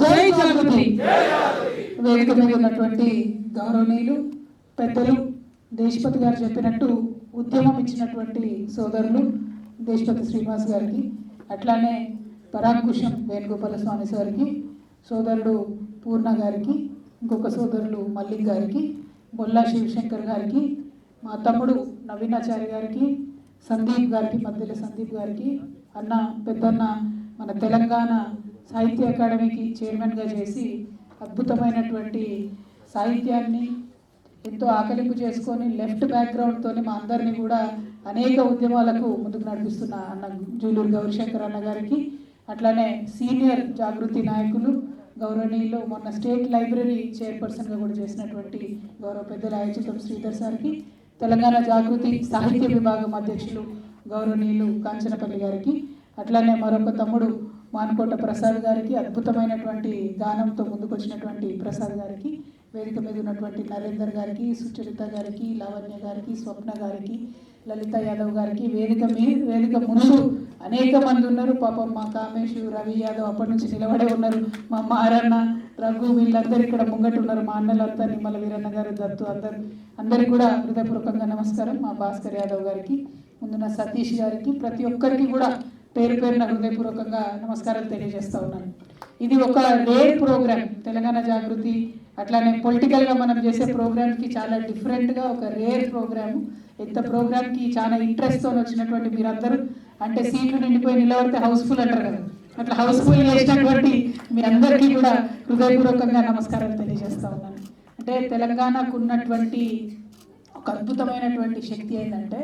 జై జాగృతి. వేదిక మీద ఉన్నటువంటి గౌరవనీయులు పెద్దలు దేశపతి గారు చెప్పినట్టు ఉద్యమం ఇచ్చినటువంటి సోదరులు దేశపతి శ్రీనివాస్ గారికి అట్లానే పరాంకుశం వేణుగోపాల స్వామి గారికి సోదరుడు పూర్ణ గారికి ఇంకొక సోదరులు మల్లిక్ గారికి బొల్లా శివశంకర్ గారికి మా తమ్ముడు నవీనాచారి గారికి సందీప్ గారికి మధ్యలో సందీప్ గారికి అన్న పెద్దన్న మన తెలంగాణ సాహిత్య అకాడమీకి చైర్మన్గా చేసి అద్భుతమైనటువంటి సాహిత్యాన్ని ఎంతో ఆకలింపు చేసుకొని లెఫ్ట్ బ్యాక్గ్రౌండ్తో మా అందరినీ కూడా అనేక ఉద్యమాలకు ముందుకు నడిపిస్తున్న అన్న జూలూరు గౌరీశంకర్ అన్న గారికి అట్లానే సీనియర్ జాగృతి నాయకులు గౌరవనీయులు మొన్న స్టేట్ లైబ్రరీ చైర్పర్సన్గా కూడా చేసినటువంటి గౌరవ పెద్దల అయచితం శ్రీధర్ సార్కి తెలంగాణ జాగృతి సాహిత్య విభాగం అధ్యక్షులు గౌరవనీయులు కాంచనపల్లి గారికి అట్లానే మరొక తమ్ముడు మానకోట ప్రసాద్ గారికి అద్భుతమైనటువంటి గానంతో ముందుకొచ్చినటువంటి ప్రసాద్ గారికి వేదిక మీద ఉన్నటువంటి నరేందర్ గారికి సుచరిత గారికి లావణ్య గారికి స్వప్న గారికి లలిత యాదవ్ గారికి వేదిక మీ వేదిక ముందు అనేక మంది ఉన్నారు. పాపం మా కామేష్ రవి యాదవ్ అప్పటి నుంచి నిలబడే ఉన్నారు. మా మారన్న రఘు వీళ్ళందరూ ఇక్కడ ముంగట ఉన్నారు. మా అన్నలంతా నిమ్మల వీరన్న గారు దత్తు అందరు అందరికీ కూడా హృదయపూర్వకంగా నమస్కారం. మా భాస్కర్ యాదవ్ గారికి ముందున్న సతీష్ గారికి ప్రతి ఒక్కరికి కూడా పేరు పేరున హృదయపూర్వకంగా నమస్కారాలు తెలియజేస్తా ఉన్నాను. ఇది ఒక రేర్ ప్రోగ్రామ్ తెలంగాణ జాగృతి అట్లానే పొలిటికల్గా మనం చేసే ప్రోగ్రామ్కి చాలా డిఫరెంట్గా ఒక రేర్ ప్రోగ్రామ్ ఇంత ప్రోగ్రామ్కి చాలా ఇంట్రెస్ట్తో వచ్చినటువంటి మీరందరూ అంటే సీట్లు నిండిపోయి నిలబడితే హౌస్ఫుల్ అంటారు కదా. అట్లా హౌస్ఫుల్ చేసినటువంటి మీ అందరికీ కూడా హృదయపూర్వకంగా నమస్కారాలు తెలియజేస్తా ఉన్నాను. అంటే తెలంగాణకు ఉన్నటువంటి ఒక అద్భుతమైనటువంటి శక్తి ఏంటంటే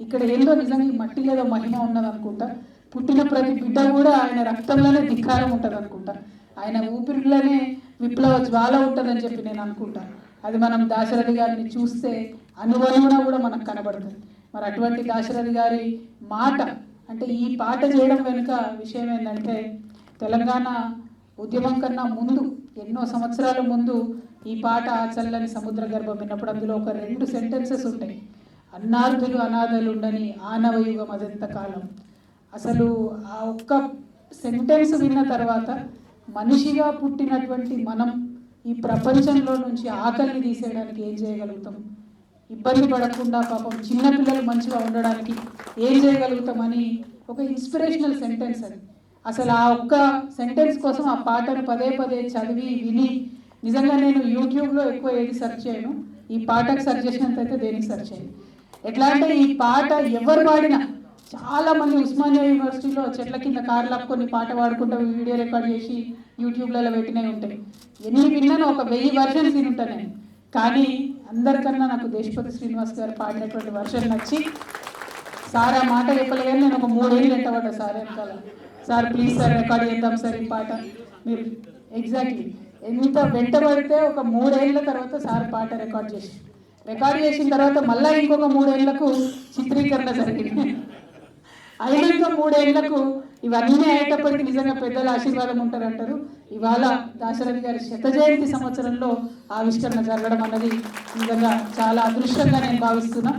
ఇక్కడ ఏందో నిజంగా ఈ మట్టిలో మహిమ ఉన్నదనుకుంటా పుట్టిన ప్రతి బిడ్డ కూడా ఆయన రక్తంలోనే ధిక్కారం ఉంటుంది అనుకుంటా. ఆయన ఊపిరిలోనే విప్లవ జ్వాల ఉంటుందని చెప్పి నేను అనుకుంటాను అది మనం దాశరథి గారిని చూస్తే అనువనుగుణ కూడా మనకు కనబడుతుంది. మరి అటువంటి దాశరథి గారి మాట అంటే ఈ పాట చేయడం వెనుక విషయం ఏంటంటే తెలంగాణ ఉద్యమం కన్నా ముందు ఎన్నో సంవత్సరాల ముందు ఈ పాట ఆచల్లని సముద్ర గర్భం విన్నప్పుడు అందులో ఒక రెండు సెంటెన్సెస్ ఉంటాయి. అన్నార్థులు అనాథలు ఉండని ఆనవయుగం అదంత కాలం. అసలు ఆ ఒక్క సెంటెన్స్ విన్న తర్వాత మనిషిగా పుట్టినటువంటి మనం ఈ ప్రపంచంలో నుంచి ఆకలిని తీసేయడానికి ఏం చేయగలుగుతాం? ఇబ్బంది పడకుండా పాపం చిన్నపిల్లలు మంచిగా ఉండడానికి ఏం చేయగలుగుతామని ఒక ఇన్స్పిరేషనల్ సెంటెన్స్ అది. అసలు ఆ ఒక్క సెంటెన్స్ కోసం ఆ పాటను పదే పదే చదివి విని నిజంగా నేను యూట్యూబ్లో ఎక్కువ ఏది సెర్చ్ చేయను. ఈ పాటకు సెర్చ్ చేసినంత అయితే దేనికి సెర్చ్ చేయను? ఎట్లా అంటే ఈ పాట ఎవరు పాడినా చాలా మంది ఉస్మానియా యూనివర్సిటీలో చెట్ల కింద కార్లు కొన్ని పాట పాడుకుంటూ వీడియో రికార్డ్ చేసి యూట్యూబ్లలో పెట్టినవి ఉంటాయి. ఎన్ని విన్నాను ఒక వెయ్యి వర్షన్స్ వినుంటాను నేను. కానీ అందరికన్నా నాకు దేశపతి శ్రీనివాస్ గారు పాడినటువంటి వర్షన్ నచ్చి సార్ ఆ మాట చెప్పలేదు నేను ఒక మూడేళ్ళు ఎంటబడ్డా సార్ వెనకాల. సార్ ప్లీజ్ సార్ రికార్డ్ చేద్దాం సార్ ఈ పాట. మీరు ఎగ్జాక్ట్లీ ఎంత వెంటబడితే ఒక మూడేళ్ళ తర్వాత సార్ పాట రికార్డ్ చేసి. రికార్డ్ చేసిన తర్వాత మళ్ళీ ఇంకొక మూడేళ్ళకు చిత్రీకరణ జరిగింది. అయినాక మూడేళ్ళకు ఇవన్నీ అయ్యేటప్పటికి నిజంగా పెద్దల ఆశీర్వాదం ఉంటారు అంటారు ఇవాళ దాశరథి గారి శత జయంతి సంవత్సరంలో ఆవిష్కరణ జరగడం అన్నది నిజంగా చాలా అదృష్టంగా నేను భావిస్తున్నా.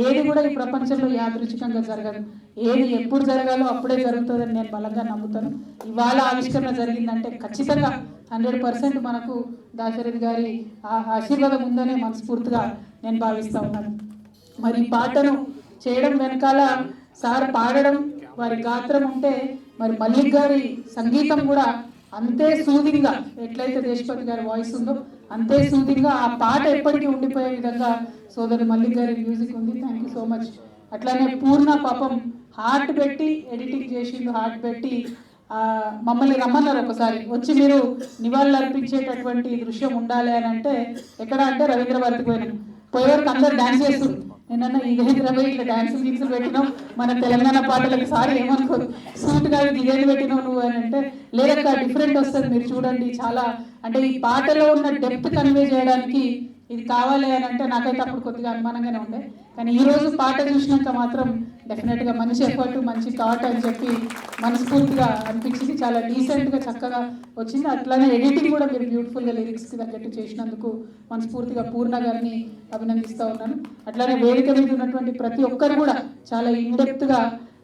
ఏది కూడా ఈ ప్రపంచంలో యాదృచ్ఛికంగా జరగదు. ఏది ఎప్పుడు జరగాలో అప్పుడే జరుగుతుందని నేను బలంగా నమ్ముతాను. ఇవాళ ఆవిష్కరణ జరిగిందంటే ఖచ్చితంగా హండ్రెడ్ పర్సెంట్ మనకు దాశరథి గారి ఆ ఆశీర్వాదం ఉందనే మనస్ఫూర్తిగా నేను భావిస్తా ఉన్నాను. మరి పాటను చేయడం వెనకాల సార్ పాడడం వారి గాత్రం ఉంటే మరి మల్లిక్ గారి సంగీతం కూడా అంతే సూదింగా ఎట్లయితే దేశపతి గారి వాయిస్ ఉందో అంతే సూదింగా ఆ పాట ఎప్పటికీ ఉండిపోయే విధంగా సోదరి మల్లిక్ గారి మ్యూజిక్ ఉంది. థ్యాంక్ యూ సో మచ్ అట్లానే పూర్ణ పాపం హార్ట్ పెట్టి ఎడిటింగ్ చేసిండు హార్ట్ పెట్టి మమ్మల్ని రమ్మన్నారు ఒకసారి. వచ్చి మీరు నివాళులు అర్పించేటటువంటి దృశ్యం ఉండాలి అని అంటే ఎక్కడ అంటే రవీంద్ర భారతికి పోయినాం. పోయే వరకు అందరు డాన్స్ చేస్తుంది నేనన్నా ఇదేంటి ఇట్లా డాన్స్ గీన్సులు పెట్టినాం మన తెలంగాణ పాటలకు సార్ ఏమనుకోరు? సూట్ కాదు ఇదేది పెట్టినావు నువ్వు అని అంటే లేదక్క డిఫరెంట్ వస్తుంది. మీరు చూడండి చాలా అంటే ఈ పాటలో ఉన్న డెప్త్ కన్వే చేయడానికి ఇది కావాలి అని అంటే నాకైతే అప్పుడు కొద్దిగా అనుమానంగానే ఉండే. కానీ ఈ రోజు పాట చూసినాక మాత్రం డెఫినెట్గా మంచి ఎఫర్ట్ మంచి థాట్ అని చెప్పి మనస్ఫూర్తిగా అనిపించింది. చాలా డీసెంట్గా చక్కగా వచ్చింది. అట్లానే ఎడిటింగ్ కూడా మీరు బ్యూటిఫుల్గా లిరిక్స్కి తగ్గట్టు చేసినందుకు మనస్ఫూర్తిగా పూర్ణ గారిని అభినందిస్తూ ఉన్నాను. అట్లానే వేదిక మీద ఉన్నటువంటి ప్రతి ఒక్కరు కూడా చాలా ఇండెప్త్గా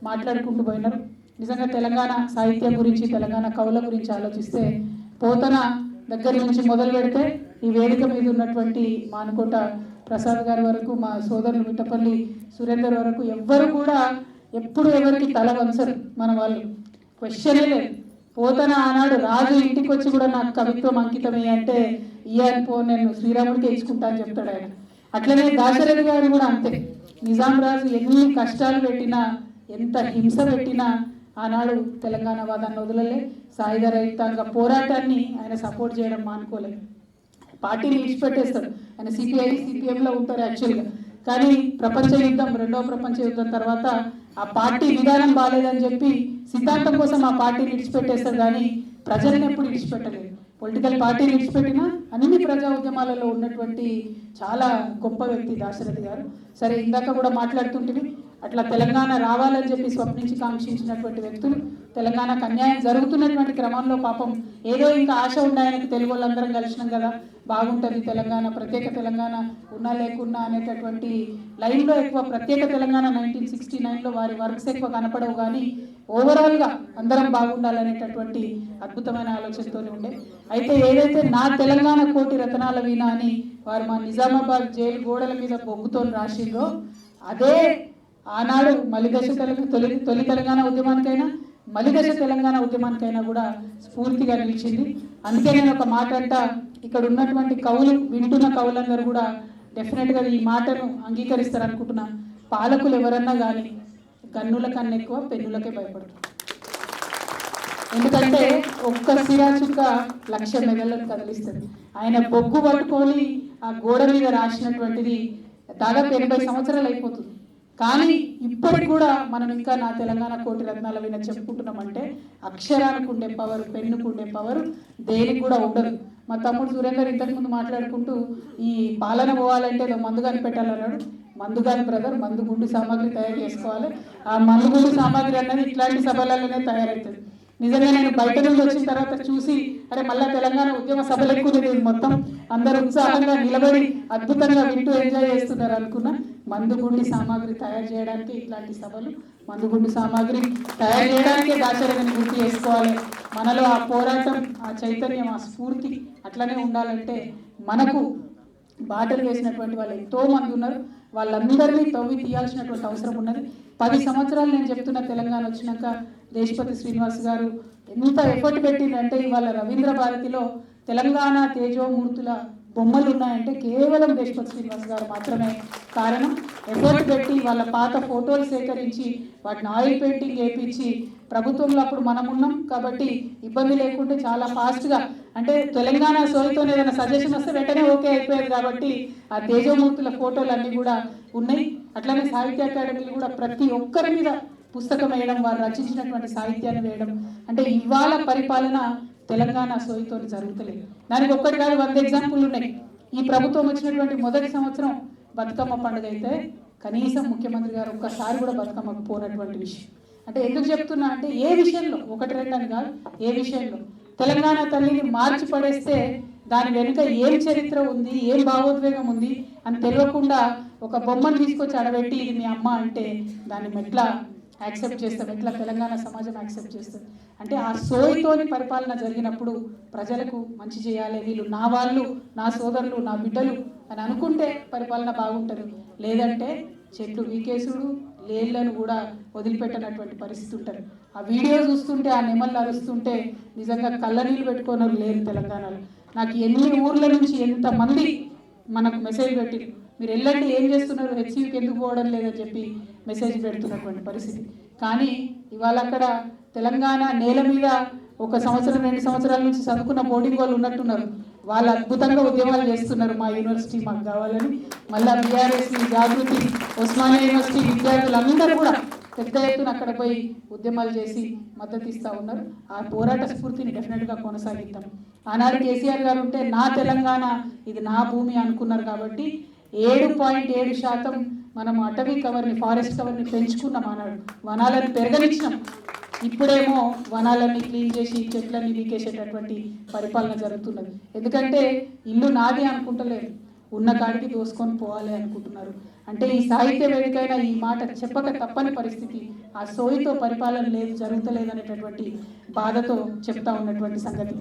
మాట్లాడుకుంటూ పోయినారు. నిజంగా తెలంగాణ సాహిత్యం గురించి తెలంగాణ కవుల గురించి ఆలోచిస్తే పోతన దగ్గర నుంచి మొదలు పెడితే ఈ వేదిక మీద ఉన్నటువంటి మానుకోట ప్రసాద్ గారి వరకు మా సోదరులు మిట్టపల్లి సురేందర్ వరకు ఎవ్వరు కూడా ఎప్పుడు ఎవరికి తల వంచరు మన వాళ్ళు. క్వశ్చనే లేదు. పోతన ఆనాడు రాజు ఇంటికి వచ్చి కూడా నాకు కవిత్వం అంకితమే అంటే ఇయన్ పో నేను శ్రీరాముడికి ఇచ్చుకుంటా అని చెప్తాడు ఆయన. అట్లనే దాశరథి గారు కూడా అంతే. నిజాం రాజు ఎన్ని కష్టాలు పెట్టినా ఎంత హింస పెట్టినా ఆనాడు తెలంగాణ వాదాన్ని వదలలే. సాయుధ రైతాంగ పోరాటాన్ని ఆయన సపోర్ట్ చేయడం మానుకోలేదు. పార్టీని విడిచిపెట్టేస్తారు. ఆయన సిపిఐ సిపిఎంలో ఉంటారు యాక్చువల్గా కానీ ప్రపంచ యుద్ధం రెండవ ప్రపంచ యుద్ధం తర్వాత ఆ పార్టీ విధానం బాగాలేదని చెప్పి సిద్ధాంతం కోసం ఆ పార్టీని విడిచిపెట్టేస్తారు కానీ ప్రజలను ఎప్పుడు విడిచిపెట్టలేదు. పొలిటికల్ పార్టీని విడిచిపెట్టినా అన్ని ప్రజా ఉద్యమాలలో ఉన్నటువంటి చాలా గొప్ప వ్యక్తి దాశరథి గారు. సరే ఇందాక కూడా మాట్లాడుతుంటివి అట్లా తెలంగాణ రావాలని చెప్పి స్వప్నించి కాంక్షించినటువంటి వ్యక్తులు. తెలంగాణకు అన్యాయం జరుగుతున్నటువంటి క్రమంలో పాపం ఏదో ఇంకా ఆశ ఉన్నాయని తెలుగు వాళ్ళందరం కలిసినాం కదా బాగుంటుంది తెలంగాణ ప్రత్యేక తెలంగాణ ఉన్నా లేకున్నా అనేటటువంటి లైన్లో ఎక్కువ ప్రత్యేక తెలంగాణ నైన్టీన్ సిక్స్టీ నైన్లో వారి వర్క్స్ ఎక్కువ కనపడవు కానీ ఓవరాల్గా అందరం బాగుండాలనేటటువంటి అద్భుతమైన ఆలోచనతోనే ఉండే. అయితే ఏదైతే నా తెలంగాణ కోటి రతనాల వీణ అని వారు మా నిజామాబాద్ జైలు గోడల మీద బొగ్గుతో రాసిండ్రో అదే ఆనాడు మలిదశ తెలంగాణ తొలి తొలి తెలంగాణ ఉద్యమానికైనా మలిదశ తెలంగాణ ఉద్యమానికైనా కూడా స్ఫూర్తిగా నిలిచింది. అందుకే నేను ఒక మాట అంట ఇక్కడ ఉన్నటువంటి కవులు వింటున్న కవులందరూ కూడా డెఫినెట్గా ఈ మాటను అంగీకరిస్తారు అనుకుంటున్నా పాలకులు ఎవరన్నా కానీ గన్నుల కన్నా ఎక్కువ పెన్నులకే భయపడతారు. ఎందుకంటే ఒక్క సిరా చుక్క లక్ష మెదళ్ళను కదిలిస్తుంది. ఆయన బొగ్గు పట్టుకొని ఆ గోడ మీద రాసినటువంటిది దాదాపు ఎనభై సంవత్సరాలు అయిపోతుంది. కానీ ఇప్పటికి కూడా మనం ఇంకా నా తెలంగాణ కోటి రత్నాల విన చెప్పుకుంటున్నామంటే అక్షరానికి ఉండే పవర్ పెన్నుకు ఉండే పవర్ దేనికి కూడా ఉండదు. మా తమ్ముడు సురేందర్ ఇంతకు ముందు మాట్లాడుకుంటూ ఈ పాలన పోవాలంటే ఏదో మందు కనిపెట్టాలన్నాడు మందు కాని బ్రదర్ మందు గుండు సామాగ్రి తయారు చేసుకోవాలి. ఆ మందు గుండు సామాగ్రి అన్నది ఇట్లాంటి సభలలోనే తయారవుతుంది. నిజంగా నేను బయట నుంచి వచ్చిన తర్వాత చూసి అరే మళ్ళా తెలంగాణ ఉద్యమ సభలు ఎక్కువ మొత్తం. అందరూ ఉత్సాహంగా నిలబడి అద్భుతంగా వింటూ ఎంజాయ్ చేస్తున్నారు అనుకున్నా మందుగుండి సామాగ్రి తయారు చేయడానికి ఇట్లాంటి సభలు మందుగుండి సామాగ్రి తయారు చేయడానికే దాచరని గుర్తు చేసుకోవాలి. మనలో ఆ పోరాటం ఆ చైతన్యం ఆ స్ఫూర్తి అట్లనే ఉండాలంటే మనకు బాటలు వేసినటువంటి వాళ్ళు ఎంతో మంది ఉన్నారు. వాళ్ళందరినీ తవ్వి తీయాల్సినటువంటి అవసరం ఉన్నది. పది సంవత్సరాలు నేను చెప్తున్న తెలంగాణ వచ్చినాక దేశపతి శ్రీనివాస్ గారు ఎంత ఎఫర్ట్ పెట్టిందంటే ఇవాళ రవీంద్ర భారతిలో తెలంగాణ తేజోమూర్తుల బొమ్మలు ఉన్నాయంటే కేవలం దేశపతి శ్రీనివాస్ గారు మాత్రమే. కారణం ఎఫర్ట్ పెట్టి వాళ్ళ పాత ఫోటోలు సేకరించి వాటిని ఆయిల్ పెయింటింగ్ వేయించి ప్రభుత్వంలో అప్పుడు మనం ఉన్నాం కాబట్టి ఇబ్బంది లేకుండా చాలా ఫాస్ట్గా అంటే తెలంగాణ సోయితో ఏదైనా సజెషన్ వస్తే వెంటనే ఓకే అయిపోయేది కాబట్టి ఆ తేజోమూర్తుల ఫోటోలు అన్నీ కూడా ఉన్నాయి. అట్లనే సాహిత్య అకాడమీలు కూడా ప్రతి ఒక్కరి మీద పుస్తకం వేయడం వారు రచించినటువంటి సాహిత్యాన్ని వేయడం. అంటే ఇవాళ పరిపాలన తెలంగాణ సోయితో జరుగుతలేదు. దానికి ఒక్కటి కాదు వంద ఎగ్జాంపుల్ ఉన్నాయి. ఈ ప్రభుత్వం వచ్చినటువంటి మొదటి సంవత్సరం బతుకమ్మ పండుగ అయితే కనీసం ముఖ్యమంత్రి గారు ఒక్కసారి కూడా బతుకమ్మకు పోనటువంటి విషయం. అంటే ఎందుకు చెప్తున్నా అంటే ఏ విషయంలో ఒకటి రెండు అని కాదు ఏ విషయంలో. తెలంగాణ తల్లిని మార్చి పడేస్తే దాని వెనుక ఏం చరిత్ర ఉంది ఏం భావోద్వేగం ఉంది అని తెలియకుండా ఒక బొమ్మను తీసుకొచ్చి అడబెట్టి ఇది మీ అమ్మ అంటే దాని ఎట్లా యాక్సెప్ట్ చేస్తాం ఎట్లా తెలంగాణ సమాజం యాక్సెప్ట్ చేస్తుంది అంటే ఆ సోయితోని పరిపాలన జరిగినప్పుడు ప్రజలకు మంచి చేయాలి. వీళ్ళు నా వాళ్ళు నా సోదరులు నా బిడ్డలు అని అనుకుంటే పరిపాలన బాగుంటుంది. లేదంటే చెట్లు వీకేసుడు లేళ్ళను కూడా వదిలిపెట్టనటువంటి పరిస్థితి ఉంటుంది. ఆ వీడియో చూస్తుంటే ఆ నెమళ్ళు అరుస్తుంటే నిజంగా కళ్ళ నీళ్ళు పెట్టుకోనరు లేరు తెలంగాణలో. నాకు ఎన్ని ఊర్ల నుంచి ఎంతమంది మనకు మెసేజ్ పెట్టి మీరు వెళ్ళండి ఏం చేస్తున్నారు? హెచ్సివికి ఎందుకు పోవడం లేదని చెప్పి మెసేజ్ పెడుతున్నటువంటి పరిస్థితి. కానీ ఇవాళ అక్కడ తెలంగాణ నేల మీద ఒక సంవత్సరం రెండు సంవత్సరాల నుంచి చదువుకున్న బోర్డింగ్ వాళ్ళు ఉన్నట్టున్నారు. వాళ్ళు అద్భుతంగా ఉద్యమాలు చేస్తున్నారు మా యూనివర్సిటీ మాకు కావాలని. మళ్ళీ బీఆర్ఎస్ జాగృతి ఉస్మానియా యూనివర్సిటీ విద్యార్థులందరూ కూడా పెద్ద ఎత్తున అక్కడ పోయి ఉద్యమాలు చేసి మద్దతు ఇస్తూ ఉన్నారు. ఆ పోరాట స్ఫూర్తిని డెఫినెట్గా కొనసాగిద్దాం. ఆనాడు కేసీఆర్ గారు ఉంటే నా తెలంగాణ ఇది నా భూమి అనుకున్నారు కాబట్టి ఏడు పాయింట్ ఏడు శాతం మనం అటవీ కవర్ని ఫారెస్ట్ కవర్ని పెంచుకున్నాం అన్నాడు వనాలను పెరగనిచ్చినాం. ఇప్పుడేమో వనాలన్నీ క్లీన్ చేసి చెట్లన్నీ వీకేసేటటువంటి పరిపాలన జరుగుతున్నది. ఎందుకంటే ఇల్లు నాది అనుకుంటలేదు. ఉన్న కాడికి దోసుకొని పోవాలి అనుకుంటున్నారు. అంటే ఈ సాహిత్య వేదికైన ఈ మాట చెప్పక తప్పని పరిస్థితి ఆ సోయితో పరిపాలన లేదు జరుగుతలేదు అనేటటువంటి బాధతో చెప్తా ఉన్నటువంటి సంగతి.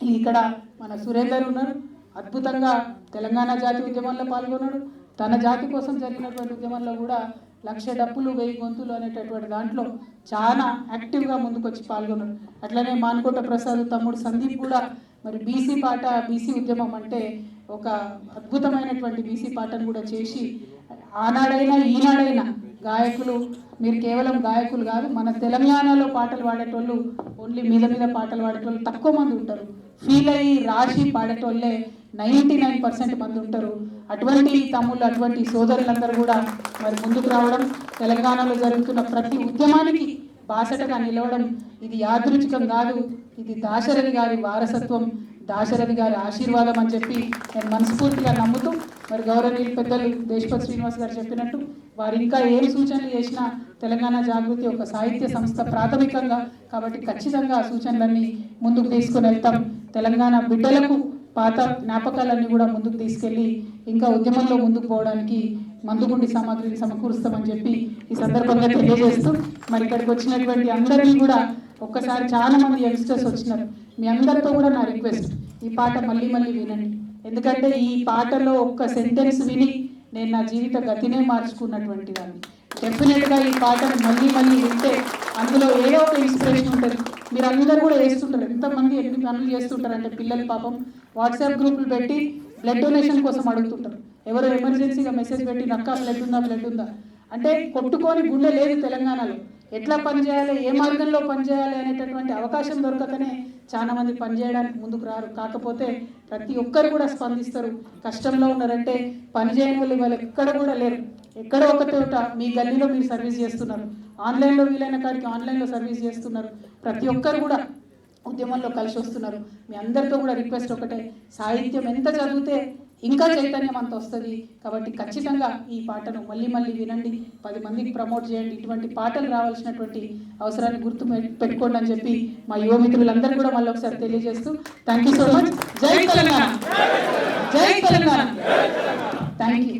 ఇక్కడ మన సురేందర్ ఉన్నారు. అద్భుతంగా తెలంగాణ జాతి ఉద్యమంలో పాల్గొన్నాడు. తన జాతి కోసం జరిగినటువంటి ఉద్యమంలో కూడా లక్ష డప్పులు వెయ్యి గొంతులు అనేటటువంటి దాంట్లో చాలా యాక్టివ్గా ముందుకొచ్చి పాల్గొన్నాడు. అట్లనే మానుకోట ప్రసాద్ తమ్ముడు సందీప్ కూడా మరి బీసీ పాట బీసీ ఉద్యమం అంటే ఒక అద్భుతమైనటువంటి బీసీ పాటను కూడా చేసి ఆనాడైనా ఈనాడైనా గాయకులు మీరు కేవలం గాయకులు కాదు మన తెలంగాణలో పాటలు పాడేటోళ్ళు ఓన్లీ మీద మీద పాటలు పాడేటోళ్ళు తక్కువ మంది ఉంటారు. ఫీల్ అయ్యి రాసి పాడేటోళ్ళే నైంటీ నైన్ పర్సెంట్ మంది ఉంటారు. అటువంటి తమ్ముళ్ళు అటువంటి సోదరులందరూ కూడా మరి ముందుకు రావడం తెలంగాణలో జరుగుతున్న ప్రతి ఉద్యమానికి బాసటగా నిలవడం ఇది యాదృచ్ఛికం కాదు. ఇది దాశరథి గారి వారసత్వం. దాశరథి గారి ఆశీర్వాదం అని చెప్పి నేను మనస్ఫూర్తిగా నమ్ముతూ మరి గౌరవనీయులు పెద్దలు దేశపతి శ్రీనివాస్ గారు చెప్పినట్టు వారు ఇంకా ఏం సూచనలు చేసినా తెలంగాణ జాగృతి ఒక సాహిత్య సంస్థ ప్రాథమికంగా. కాబట్టి ఖచ్చితంగా ఆ సూచనలన్నీ ముందుకు తీసుకుని వెళ్తాం. తెలంగాణ బిడ్డలకు పాత జ్ఞాపకాలన్నీ కూడా ముందుకు తీసుకెళ్ళి ఇంకా ఉద్యమంలో ముందుకు పోవడానికి మందుగుండి సామాగ్రిని సమకూరుస్తామని చెప్పి ఈ సందర్భంగా తెలియజేస్తూ మరి ఇక్కడికి వచ్చినటువంటి అందరినీ కూడా ఒక్కసారి చాలా మంది యంగ్స్టర్స్ వచ్చినారు. మీ అందరితో కూడా నా రిక్వెస్ట్ ఈ పాట మళ్ళీ మళ్ళీ వినండి. ఎందుకంటే ఈ పాటలో ఒక్క సెంటెన్స్ విని నేను నా జీవిత గతినే మార్చుకున్నటువంటి దాన్ని డెఫినెట్గా ఈ పాటను మళ్ళీ మళ్ళీ వింటే అందులో ఏదో ఒక ఇన్స్పిరేషన్ ఉంటుంది. మీరు అందరూ కూడా వేస్తుంటారు ఎంతమంది ఎన్ని పనులు చేస్తుంటారంటే పిల్లలు పాపం వాట్సాప్ గ్రూపులు పెట్టి బ్లడ్ డొనేషన్ కోసం అడుగుతుంటారు. ఎవరో ఎమర్జెన్సీగా మెసేజ్ పెట్టి నక్క బ్లడ్ ఉందా బ్లడ్ ఉందా? అంటే కొట్టుకొని గుండె లేదు తెలంగాణలో. ఎట్లా పనిచేయాలి ఏ మార్గంలో పనిచేయాలి అనేటటువంటి అవకాశం దొరకకనే చాలా మంది పనిచేయడానికి ముందుకు రారు. కాకపోతే ప్రతి ఒక్కరు కూడా స్పందిస్తారు. కష్టంలో ఉన్నారంటే పని చేయని వాళ్ళు వాళ్ళు ఎక్కడ కూడా లేరు. ఎక్కడో ఒక చోట మీ గల్లీలో మీరు సర్వీస్ చేస్తున్నారు. ఆన్లైన్లో వీలైన కాడికి ఆన్లైన్లో సర్వీస్ చేస్తున్నారు. ప్రతి ఒక్కరు కూడా ఉద్యమంలో కలిసి వస్తున్నారు. మీ అందరితో కూడా రిక్వెస్ట్ ఒకటే. సాహిత్యం ఎంత చదివితే ఇంకా చైతన్యం అంత వస్తుంది. కాబట్టి ఖచ్చితంగా ఈ పాటను మళ్ళీ మళ్ళీ వినండి. పది మందికి ప్రమోట్ చేయండి. ఇటువంటి పాటలు రావాల్సినటువంటి అవసరాన్ని గుర్తు పెట్టుకోండి అని చెప్పి మా యువ మిత్రులందరూ కూడా మళ్ళీ ఒకసారి తెలియజేస్తూ థ్యాంక్ యూ సో మచ్ జై తెలంగాణ. జై తెలంగాణ. Thank you